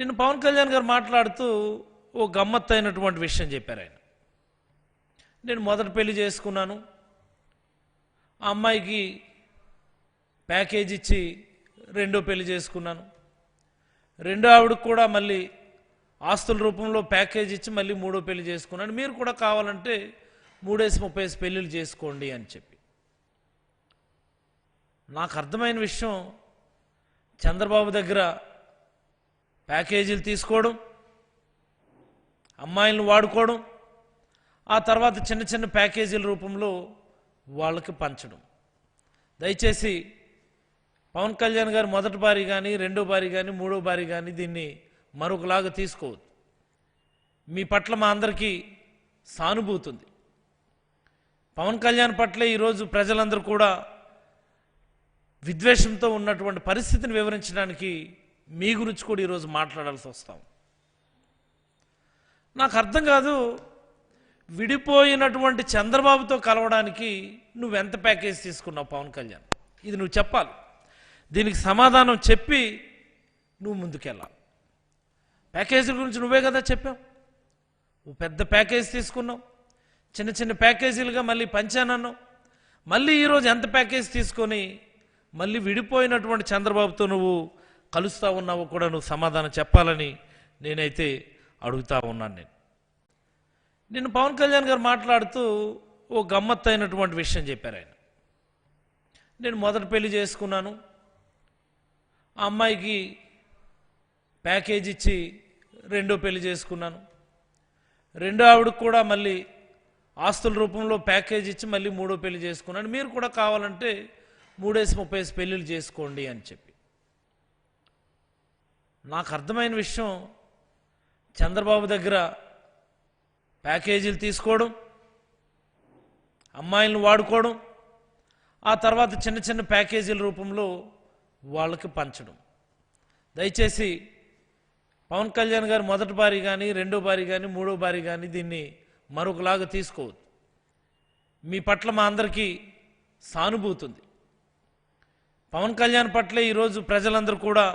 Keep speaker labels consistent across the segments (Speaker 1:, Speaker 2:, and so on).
Speaker 1: నిన్న పవన్ కళ్యాణ్ గారు మాట్లాడుతూ ఓ గమ్మత్తు అయినటువంటి విషయం చెప్పారు ఆయన. నేను మొదట పెళ్ళి చేసుకున్నాను. ఆ అమ్మాయికి ప్యాకేజ్ ఇచ్చి రెండో పెళ్ళి చేసుకున్నాను. రెండో ఆవిడకు కూడా మళ్ళీ ఆస్తుల రూపంలో ప్యాకేజ్ ఇచ్చి మళ్ళీ మూడో పెళ్ళి చేసుకున్నాను. మీరు కూడా కావాలంటే మూడేసి ముప్పైసి పెళ్ళిళ్ళు చేసుకోండి అని చెప్పి. నాకు అర్థమైన విషయం చంద్రబాబు దగ్గర ప్యాకేజీలు తీసుకోవడం అమ్మాయిలను వాడుకోవడం ఆ తర్వాత చిన్న చిన్న ప్యాకేజీల రూపంలో వాళ్ళకి పంచడం. దయచేసి పవన్ కళ్యాణ్ గారు మొదటి బారి కానీ రెండో బారి కానీ మూడో బారి కానీ దీన్ని మరొకలాగా తీసుకోవద్దు. మీ పట్ల మా అందరికీ సానుభూతి ఉంది. పవన్ కళ్యాణ్ పట్ల ఈరోజు ప్రజలందరూ కూడా విద్వేషంతో ఉన్నటువంటి పరిస్థితిని వివరించడానికి మీ గురించి కూడా ఈరోజు మాట్లాడాల్సి వస్తాం. నాకు అర్థం కాదు విడిపోయినటువంటి చంద్రబాబుతో కలవడానికి నువ్వు ఎంత ప్యాకేజ్ తీసుకున్నావు పవన్ కళ్యాణ్? ఇది నువ్వు చెప్పాలి. దీనికి సమాధానం చెప్పి నువ్వు ముందుకెళ్ళాలి. ప్యాకేజీల గురించి నువ్వే కదా చెప్పావు. నువ్వు పెద్ద ప్యాకేజ్ తీసుకున్నావు. చిన్న చిన్న ప్యాకేజీలుగా మళ్ళీ పంచానన్నావు. మళ్ళీ ఈరోజు ఎంత ప్యాకేజ్ తీసుకొని మళ్ళీ విడిపోయినటువంటి చంద్రబాబుతో నువ్వు కలుస్తూ ఉన్నావో కూడా నువ్వు సమాధానం చెప్పాలని నేనైతే అడుగుతా ఉన్నాను నేను. నిన్న పవన్ కళ్యాణ్ గారు మాట్లాడుతూ ఓ గమ్మత్తు అయినటువంటి విషయం చెప్పారు ఆయన. నేను మొదట పెళ్ళి చేసుకున్నాను. ఆ అమ్మాయికి ప్యాకేజ్ ఇచ్చి రెండో పెళ్ళి చేసుకున్నాను. రెండో ఆవిడకు కూడా మళ్ళీ ఆస్తుల రూపంలో ప్యాకేజ్ ఇచ్చి మళ్ళీ మూడో పెళ్ళి చేసుకున్నాను. మీరు కూడా కావాలంటే మూడేసి ముప్పై పెళ్ళిళ్ళు చేసుకోండి అని చెప్పి. నాకు అర్థమైన విషయం చంద్రబాబు దగ్గర ప్యాకేజీలు తీసుకోవడం అమ్మాయిలను వాడుకోవడం ఆ తర్వాత చిన్న చిన్న ప్యాకేజీల రూపంలో వాళ్ళకి పంచడం. దయచేసి పవన్ కళ్యాణ్ గారు మొదటి బారి కానీ రెండో బారి కానీ మూడో బారి కానీ దీన్ని మరొకలాగా తీసుకోవద్దు. మీ పట్ల మా అందరికీ సానుభూతుంది పవన్ కళ్యాణ్ పట్ల ఈరోజు ప్రజలందరూ కూడా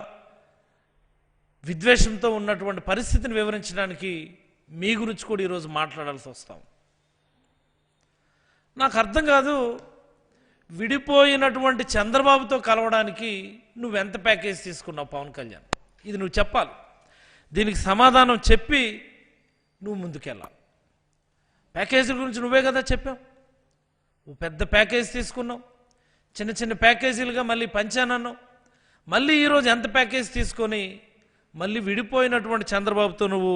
Speaker 1: విద్వేషంతో ఉన్నటువంటి పరిస్థితిని వివరించడానికి మీ గురించి కూడా ఈరోజు మాట్లాడాల్సి వస్తాం. నాకు అర్థం కాదు విడిపోయినటువంటి చంద్రబాబుతో కలవడానికి నువ్వు ఎంత ప్యాకేజ్ తీసుకున్నావు పవన్ కళ్యాణ్? ఇది నువ్వు చెప్పాలి. దీనికి సమాధానం చెప్పి నువ్వు ముందుకెళ్ళాలి. ప్యాకేజీల గురించి నువ్వే కదా చెప్పావు. నువ్వు పెద్ద ప్యాకేజ్ తీసుకున్నావు. చిన్న చిన్న ప్యాకేజీలుగా మళ్ళీ పంచానన్నావు. మళ్ళీ ఈరోజు ఎంత ప్యాకేజ్ తీసుకొని మళ్ళీ విడిపోయినటువంటి చంద్రబాబుతో నువ్వు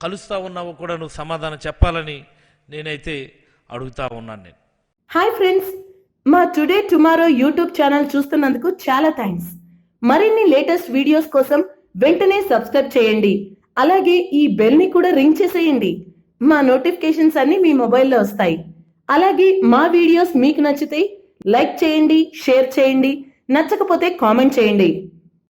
Speaker 1: కలుస్తా ఉన్నావు కూడా నువ్వు సమాధానం చెప్పాలని నేనైతే అడుగుతా ఉన్నాను నేను.
Speaker 2: హాయ్ ఫ్రెండ్స్ మా టుడే టుమారో యూట్యూబ్ ఛానల్ చూస్తున్నందుకు చాలా థ్యాంక్స్ మరిన్ని లేటెస్ట్ వీడియోస్ కోసం వెంటనే సబ్స్క్రైబ్ చేయండి. అలాగే ఈ బెల్ని కూడా రింగ్ చేసేయండి. మా నోటిఫికేషన్స్ అన్ని మీ మొబైల్లో వస్తాయి. అలాగే మా వీడియోస్ మీకు నచ్చితే లైక్ చేయండి షేర్ చేయండి నచ్చకపోతే కామెంట్ చేయండి.